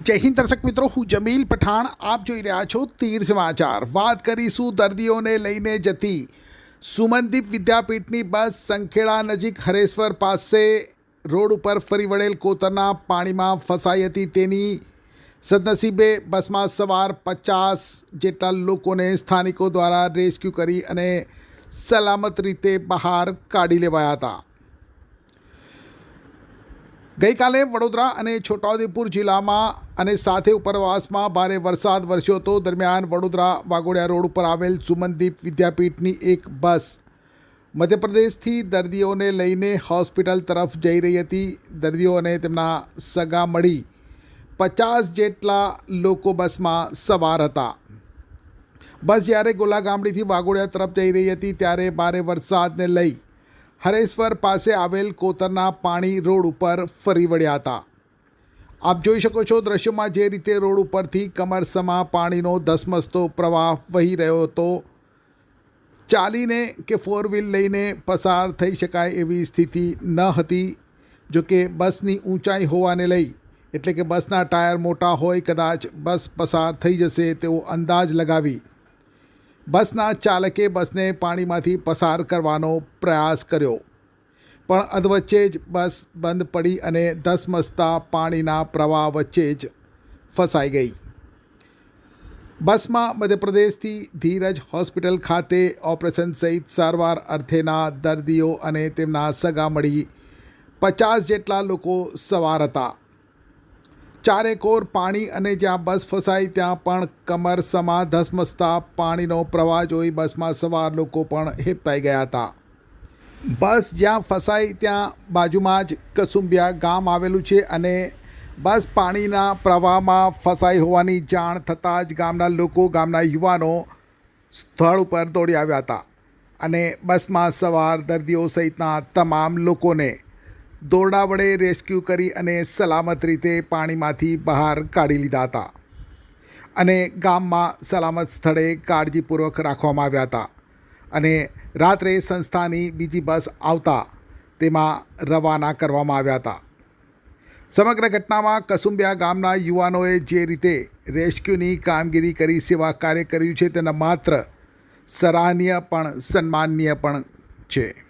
જય હિન્દ દર્શક મિત્રો, હું જમીલ પઠાણ. આપ જોઈ રહ્યા છો તીર સમાચાર. વાત કરીશું દર્દીઓને લઈને જતી. સુમનદીપ વિદ્યાપીઠની બસ સંખેડા નજીક હરેશ્વર પાસે રોડ ઉપર ફરી વળેલ કોતરના પાણીમાં ફસાઈ હતી તેની સદનસીબે બસમાં સવાર પચાસ જેટલા લોકોને સ્થાનિકો દ્વારા રેસ્ક્યુ કરી અને સલામત રીતે બહાર કાઢી લેવાયા હતા. ગઈકાલે વડોદરા અને છોટાઉદેપુર જિલ્લામાં અને સાથે ઉપરવાસમાં ભારે વરસાદ વરસ્યો હતો. દરમિયાન વડોદરા વાઘોડિયા રોડ ઉપર આવેલ સુમનદીપ વિદ્યાપીઠની એક બસ મધ્યપ્રદેશથી દર્દીઓને લઈને હોસ્પિટલ તરફ જઈ રહી હતી. દર્દીઓ અને તેમના સગા મળી પચાસ જેટલા લોકો બસમાં સવાર હતા. બસ જ્યારે ગોલા ગામડીથી વાઘોડિયા તરફ જઈ રહી હતી, ત્યારે ભારે વરસાદને લઈ હરેશ્વર પાસે આવેલ કોતરના પાણી રોડ ઉપર ફરી વળ્યા હતા. આપ જોઈ શકો છો દ્રશ્યમાં જે રીતે રોડ ઉપરથી કમરસમાં પાણીનો ધસમસતો પ્રવાહ વહી રહ્યો હતો. ચાલીને કે ફોર વ્હીલ લઈને પસાર થઈ શકાય એવી સ્થિતિ ન હતી, જો કે બસની ઊંચાઈ હોવાને લઈ, એટલે કે બસના ટાયર મોટા હોય કદાચ બસ પસાર થઈ જશે તેવો અંદાજ લગાવી બસના ચાલકે બસને પાણીમાંથી પસાર કરવાનો પ્રયાસ કર્યો. પણ અધવચ્ચે જ બસ બંધ પડી અને ધસમસતા પાણીના પ્રવાહ વચ્ચે જ ફસાઈ ગઈ. બસમાં મધ્યપ્રદેશથી ધીરજ હોસ્પિટલ ખાતે ઓપરેશન સહિત સારવાર અર્થેના દર્દીઓ અને તેમના સગા મળી પચાસ જેટલા લોકો સવાર હતા. ચારેકોર પાણી અને જ્યાં બસ ફસાઈ, ત્યાં પણ કમર સમા ધસમસતા પાણીનો પ્રવાહ જોઈ બસમાં સવાર લોકો પણ હેપતાઈ ગયા હતા. બસ જ્યાં ફસાઈ, ત્યાં બાજુમાં જ કસુંબિયા ગામ આવેલું છે અને બસ પાણીના પ્રવાહમાં ફસાઈ હોવાની જાણ થતાં જ ગામના લોકો, ગામના યુવાનો સ્થળ ઉપર દોડી આવ્યા હતા અને બસમાં સવાર દર્દીઓ સહિતના તમામ લોકોને દોરડા વડે રેસ્ક્યુ કરી અને સલામત રીતે પાણીમાંથી બહાર કાઢી લીધા હતા. અને ગામમાં સલામત સ્થળે કાળજીપૂર્વક રાખવામાં આવ્યા હતા. અને રાત્રે સંસ્થાની બીજી બસ આવતા તેમાં રવાના કરવામાં આવ્યા હતા. સમગ્ર ઘટનામાં કસુંબિયા ગામના યુવાનોએ જે રીતે રેસ્ક્યુની કામગીરી કરી, સેવા કાર્ય કર્યું છે, તેના માત્ર સરાહનીય પણ સન્માનનીય પણ છે.